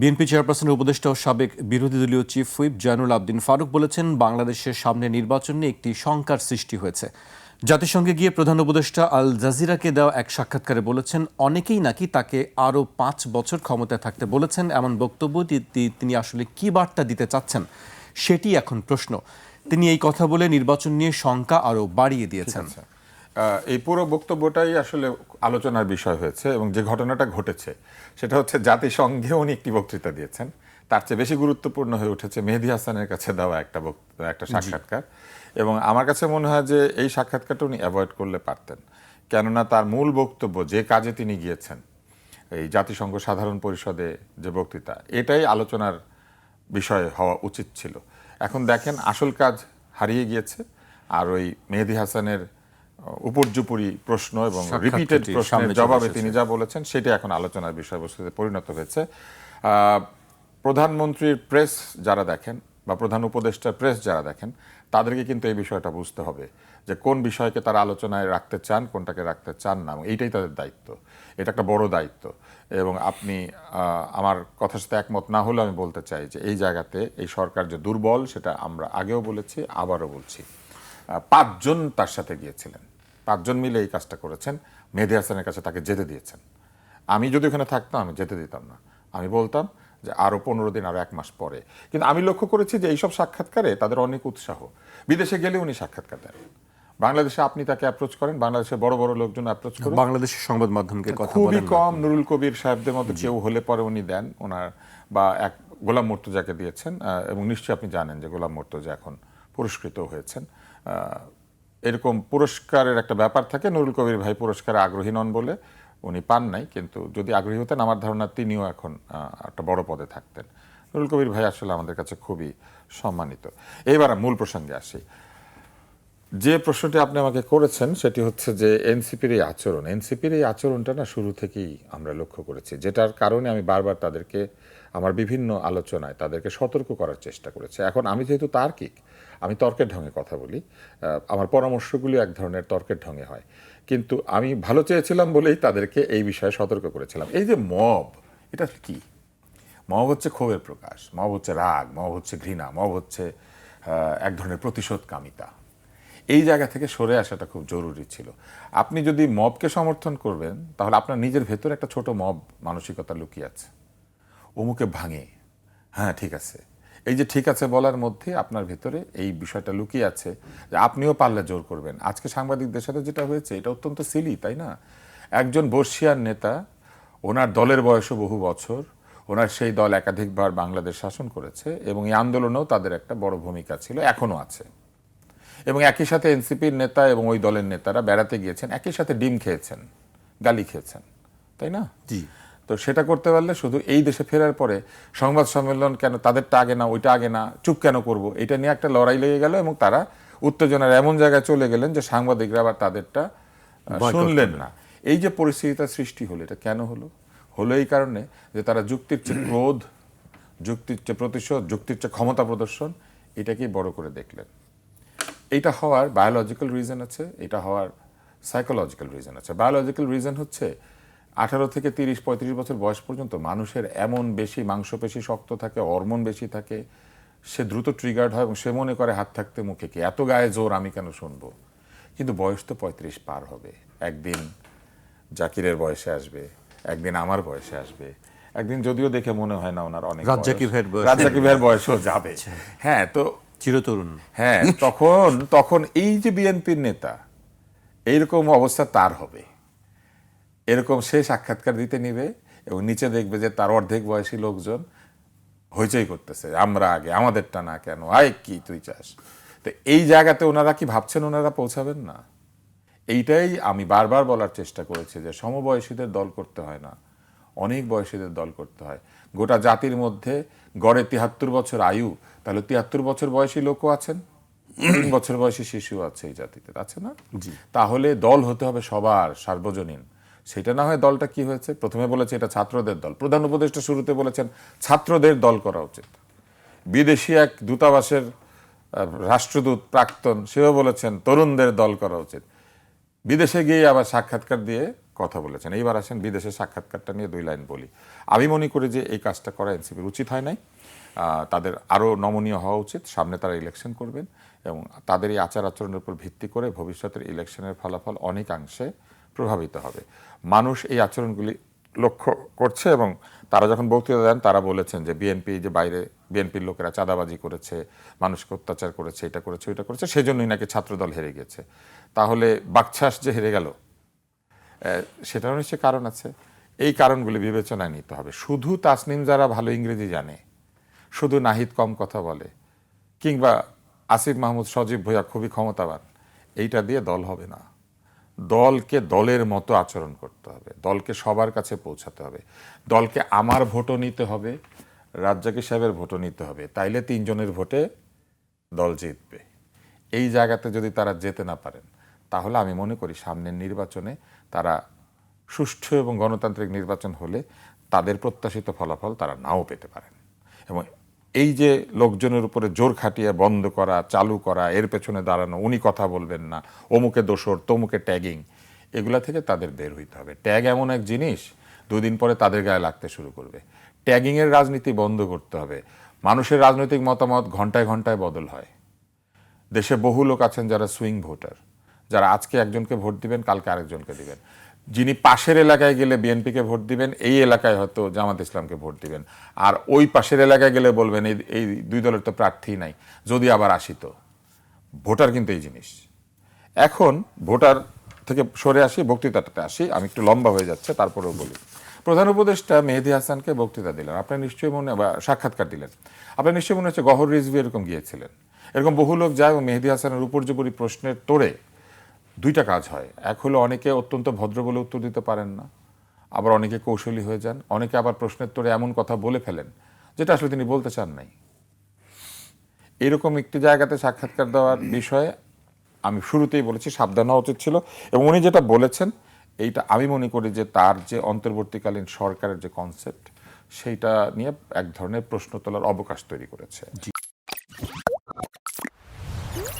BNP চেয়ারপারসনের উপদেষ্টা ও সাবেক বিরোধী দলীয় চিফ হুইপ জয়নুল আবদিন ফারুক বলেছেন, বাংলাদেশের সামনে নির্বাচন নিয়ে একটি শঙ্কার সৃষ্টি হয়েছে। জাতিসংঘে গিয়ে প্রধান উপদেষ্টা আল জাজিরাকে দেওয়া এক সাক্ষাৎকারে বলেছেন, অনেকেই নাকি তাকে আরও পাঁচ বছর ক্ষমতায় থাকতে বলেছেন। এমন বক্তব্য তিনি আসলে কি বার্তা দিতে চাচ্ছেন সেটি এখন প্রশ্ন। তিনি এই কথা বলে নির্বাচন নিয়ে শঙ্কা আরও বাড়িয়ে দিয়েছেন। এই পুরো বক্তব্যটাই আসলে আলোচনার বিষয় হয়েছে এবং যে ঘটনাটা ঘটেছে সেটা হচ্ছে জাতিসংঘে উনি একটি বক্তৃতা দিয়েছেন। তার চেয়ে বেশি গুরুত্বপূর্ণ হয়ে উঠেছে মেহেদি হাসানের কাছে দেওয়া একটা একটা সাক্ষাৎকার। এবং আমার কাছে মনে হয় যে এই সাক্ষাৎকারটা উনি অ্যাভয়েড করলে পারতেন। কেননা তার মূল বক্তব্য যে কাজে তিনি গিয়েছেন এই জাতিসংঘ সাধারণ পরিষদে যে বক্তৃতা এটাই আলোচনার বিষয় হওয়া উচিত ছিল। এখন দেখেন আসল কাজ হারিয়ে গিয়েছে আর ওই মেহেদি হাসানের উপর্যুপরি প্রশ্ন এবং রিপিটেড প্রশ্নের জবাবে তিনি যা বলেছেন সেটা এখন আলোচনার বিষয়বস্তুতে পরিণত হয়েছে। প্রধানমন্ত্রীর প্রেস যারা দেখেন বা প্রধান উপদেষ্টার প্রেস যারা দেখেন তাদেরকে কিন্তু এই বিষয়টা বুঝতে হবে যে কোন বিষয়কে তারা আলোচনায় রাখতে চান কোনটাকে রাখতে চান না এইটাই তাদের দায়িত্ব। এটা একটা বড় দায়িত্ব। এবং আপনি আমার কথার সাথে একমত না হলে আমি বলতে চাই যে এই জায়গাতে এই সরকার যে দুর্বল সেটা আমরা আগেও বলেছি আবারও বলছি। পাঁচজন তার সাথে গিয়েছিলেন। পাঁচজন মিলে এই কাজটা করেছেন। মেহেদি হাসানের কাছে তাকে যেতে দিয়েছেন। আমি যদি ওখানে থাকতাম আমি যেতে দিতাম না। আমি বলতাম যে আরও পনেরো দিন আরও এক মাস পরে। কিন্তু আমি লক্ষ্য করেছি যে এইসব সাক্ষাৎকারে তাদের অনেক উৎসাহ। বিদেশে গেলে উনি সাক্ষাৎকার দেন। বাংলাদেশে আপনি তাকে অ্যাপ্রোচ করেন। বাংলাদেশের বড় বড় লোকজন অ্যাপ্রোচ করেন। বাংলাদেশের সংবাদ মাধ্যমকে কথা খুবই কম নুরুল কবির সাহেবদের মতো কেউ হলে পরে উনি দেন। ওনার বা এক গোলাম মর্তুজাকে দিয়েছেন এবং নিশ্চয়ই আপনি জানেন যে গোলাম মর্তুজা এখন পুরস্কৃত হয়েছেন। এরকম পুরস্কারের একটা ব্যাপার থাকে, নুরুল কবির ভাই পুরস্কারে আগ্রহী নন বলে উনি পান নাই, কিন্তু যদি আগ্রহী হতেন, আমার ধারণা তিনিও এখন একটা বড় পদে থাকতেন। নুরুল কবির ভাই আসলে আমাদের কাছে খুবই সম্মানিত। এইবার মূল প্রসঙ্গে আসি। যে প্রশ্নটি আপনি আমাকে করেছেন, সেটি হচ্ছে যে এনসিপির এই আচরণ, এনসিপির এই আচরণটা না শুরু থেকেই আমরা লক্ষ্য করেছি, যেটার কারণে আমি বারবার তাদেরকে, আমার বিভিন্ন আলোচনায় তাদেরকে সতর্ক করার চেষ্টা করেছি। এখন আমি যেহেতু তার্কিক, আমি তর্কের ঢঙে কথা বলি আমার পরামর্শগুলি এক ধরনের তর্কের ঢঙে হয়। কিন্তু আমি ভালো চেয়েছিলাম বলেই তাদেরকে এই বিষয়ে সতর্ক করেছিলাম। এই যে মব, এটা কি? মব হচ্ছে ক্ষোভের প্রকাশ, মব হচ্ছে রাগ, মব হচ্ছে ঘৃণা, মব হচ্ছে এক ধরনের প্রতিশোধকামিতা। এই জায়গা থেকে সরে আসাটা খুব জরুরি ছিল। আপনি যদি মবকে সমর্থন করবেন, তাহলে আপনার নিজের ভেতরে একটা ছোট মব মানসিকতা লুকিয়ে আছে। অমুকে ভাঙে। হ্যাঁ ঠিক আছে। এই যে ঠিক আছে বলার মধ্যে আপনার ভেতরে এই বিষয়টা লুকিয়ে আছে যে আপনিও পারলে জোর করবেন। আজকে সাংবাদিকদের সাথে যেটা হয়েছে, এটা অত্যন্ত সিলি তাই না? একজন বর্ষিয়ার নেতা, ওনার দলের বয়সও বহু বছর, ওনার সেই দল একাধিকবার বাংলাদেশ শাসন করেছে এবং এই আন্দোলনেও তাদের একটা বড় ভূমিকা ছিল এখনও আছে। এবং একই সাথে এনসিপির নেতা এবং ওই দলের নেতারা বেড়াতে গিয়েছেন একই সাথে ডিম খেয়েছেন গালি খেয়েছেন তাই না? জি। তো সেটা করতে পারলে শুধু এই দেশে ফেরার পরে সংবাদ সম্মেলন কেন তাদেরটা আগে না ওইটা আগে না চুপ কেন করব? এটা নিয়ে একটা লড়াই লেগে গেল এবং তারা উত্তেজনার এমন জায়গায় চলে গেলেন যে সাংবাদিকরা আবার তাদেরটা শুনলেন না। এই যে পরিস্থিতিটা সৃষ্টি হলো এটা কেন হলো? হলো এই কারণে যে তারা যুক্তির চেয়ে ক্রোধ যুক্তির চেয়ে প্রতিশোধ যুক্তির চেয়ে ক্ষমতা প্রদর্শন এটাকেই বড় করে দেখলেন। এইটা হওয়ার বায়োলজিক্যাল রিজন আছে এটা হওয়ার সাইকোলজিক্যাল রিজন আছে। বায়োলজিক্যাল রিজন হচ্ছে আঠারো থেকে তিরিশ পঁয়ত্রিশ বছর বয়স পর্যন্ত মানুষের এমন বেশি মাংসপেশি শক্ত থাকে হরমোন বেশি থাকে সে দ্রুত ট্রিগার্ড হয় এবং সে মনে করে হাত থাকতে মুখে কি। এত গায়ে জোর আমি কেন শুনব? কিন্তু বয়স তো পঁয়ত্রিশ পার হবে। একদিন জাকিরের বয়সে আসবে একদিন আমার বয়সে আসবে। একদিন যদিও দেখে মনে হয় না ওনার অনেক রাজ্জাকি বয়স। ভাইয়ের বয়সে। আচ্ছা। ভাইয়ের বয়সও যাবে। হ্যাঁ তো চিরতরুণ। হ্যাঁ তখন তখন এই যে বিএনপির নেতা, এইরকম অবস্থা তার হবে। এরকম সে সাক্ষাৎকার দিতে নিবে এবং নিচে দেখবে যে তার অর্ধেক বয়সী লোকজন হইচই করতেছে, আমরা আগে, আমাদেরটা না কেন? আয় কি তুই চাস? তো এই জায়গাতে ওনারা কি ভাবছেন ওনারা পৌঁছাবেন না? এইটাই আমি বারবার বলার চেষ্টা করেছি যে সমবয়সীদের দল করতে হয় না। অনেক বয়সীদের দল করতে হয়। গোটা জাতির মধ্যে গড়ে তিয়াত্তর বছর আয়ু তাহলে তিয়াত্তর বছর বয়সী লোকও আছেন? তিন বছর বয়সী শিশু আছে এই জাতিতে আছে না? তাহলে দল হতে হবে সবার সার্বজনীন। সেটা না হয় দলটা কি হয়েছে? প্রথমে বলেছে এটা ছাত্রদের দল। প্রধান উপদেষ্টা শুরুতে বলেছেন ছাত্রদের দল করা উচিত। বিদেশি এক দূতাবাসের রাষ্ট্রদূত প্রাক্তন সেও বলেছেন তরুণদের দল করা উচিত। বিদেশে গিয়ে আবার সাক্ষাৎকার দিয়ে কথা বলেছেন। এইবার আসেন বিদেশের সাক্ষাৎকারটা নিয়ে দুই লাইন বলি। আমি মনে করি যে এই কাজটা করা এনসিপির উচিত হয় নাই। তাদের আরও নমনীয় হওয়া উচিত। সামনে তারা ইলেকশন করবেন এবং তাদের এই আচার আচরণের উপর ভিত্তি করে ভবিষ্যতের ইলেকশনের ফলাফল অনেকাংশে প্রভাবিত হবে। মানুষ এই আচরণগুলি লক্ষ্য করছে এবং তারা যখন বক্তৃতা দেন, তারা বলেছেন যে বিএনপি যে বাইরে বিএনপির লোকেরা চাঁদাবাজি করেছে, মানুষকে অত্যাচার করেছে, এটা করেছে, ওইটা করেছে, সেজন্যই নাকি ছাত্রদল হেরে গেছে তাহলে বাকছাস যে হেরে গেল আহ, সেটারও নিশ্চয়ই কারণ আছে। এই কারণগুলি বিবেচনায় নিতে হবে। শুধু তাসনিম যারা ভালো ইংরেজি জানে শুধু নাহিদ কম কথা বলে কিংবা আসিফ মাহমুদ সজীব ভুইয়া খুবই ক্ষমতাবান এইটা দিয়ে দল হবে না। দলকে দলের মতো আচরণ করতে হবে। দলকে সবার কাছে পৌঁছাতে হবে। দলকে আমার ভোটও নিতে হবে রাজ্জাকি সাহেবের ভোটও নিতে হবে। তাইলে তিনজনের ভোটে দল জিতবে। এই জায়গাতে যদি তারা যেতে না পারেন তাহলে আমি মনে করি সামনের নির্বাচনে তারা সুষ্ঠু এবং গণতান্ত্রিক নির্বাচন হলে তাদের প্রত্যাশিত ফলাফল তারা নাও পেতে পারেন। এবং এই যে লোকজনের উপরে জোর খাটিয়ে বন্ধ করা, চালু করা, এর পেছনে দাঁড়ানো, উনি কথা বলবেন না, অমুকে দোসর তমুকে ট্যাগিং, এগুলা থেকে তাদের বের হইতে হবে। ট্যাগ এমন এক জিনিস, দুদিন পরে তাদের গায়ে লাগতে শুরু করবে। ট্যাগিংয়ের রাজনীতি বন্ধ করতে হবে। মানুষের রাজনৈতিক মতামত ঘন্টায় ঘন্টায় বদল হয়। দেশে বহু লোক আছেন যারা সুইং ভোটার। যারা আজকে একজনকে ভোট দিবেন, কালকে আরেকজনকে দিবেন। যিনি পাশের এলাকায় গেলে বিএনপিকে ভোট দিবেন, এই এলাকায় হয়তো জামাত ইসলামকে ভোট দিবেন। আর ওই পাশের এলাকায় গেলে বলবেন, এই এই দুই দলের তো প্রার্থী নাই, যদি আবার আসিত ভোটার কিন্তু এই জিনিস। এখন ভোটার থেকে সরে আসি বক্তৃতাটাতে আসি, আমি একটু লম্বা হয়ে যাচ্ছে, তারপরেও বলি। প্রধান উপদেষ্টা মেহেদি হাসানকে বক্তৃতা দিলেন। আপনার নিশ্চয়ই মনে, বা সাক্ষাৎকার দিলেন। আপনার নিশ্চয়ই মনে হচ্ছে গহর রিজভি এরকম গিয়েছিলেন। এরকম বহু লোক যায় এবং মেহেদি হাসানের উপর্যুপরি প্রশ্নের তোড়ে দুইটা কাজ হয়। এক হলো অনেকে অত্যন্ত ভদ্র বলে উত্তর দিতে পারেন না, আবার অনেকে কৌশলী হয়ে যান, অনেকে আবার প্রশ্নের তোড়ে এমন কথা বলে ফেলেন, যেটা আসলে তিনি বলতে চান নাই। এরকম একটি জায়গাতে সাক্ষাৎকার দেওয়ার বিষয়ে আমি শুরুতেই বলেছি, সাবধান হওয়া উচিত ছিল এবং উনি যেটা বলেছেন, এইটা আমি মনে করি যে তার যে অন্তর্বর্তীকালীন সরকারের যে কনসেপ্ট সেইটা নিয়ে এক ধরনের প্রশ্ন তোলার অবকাশ তৈরি করেছে।